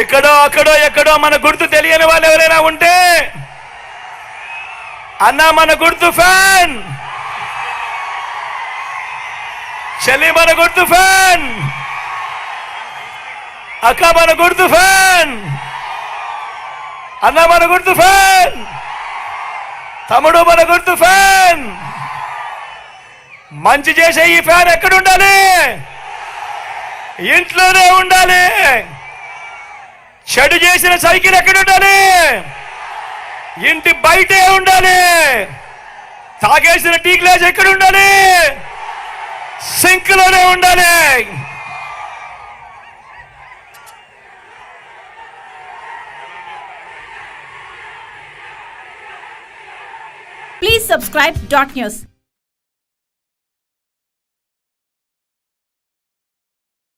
ఎక్కడో అక్కడో ఎక్కడో మన గుర్తు తెలియని వాళ్ళు ఎవరైనా ఉంటే అన్నా మన గుర్తు ఫ్యాన్. చెల్లి మన గుర్తు ఫ్యాన్. అక్క మన గుర్తు ఫ్యాన్. అన్న మన గుర్తు ఫ్యాన్. తమ్ముడు మన గుర్తు ఫ్యాన్. మంచి చేసే ఈ ఫ్యాన్ ఎక్కడుండాలి? చెడు చేసిన సైకిల్ ఎక్కడ ఉండాలి ఇంటి బయటే ఉండాలి. తాగేసిన టీ గ్లాస్ ఎక్కడ ఉండాలి సింక్లోనే ఉండాలి. Please subscribe dot news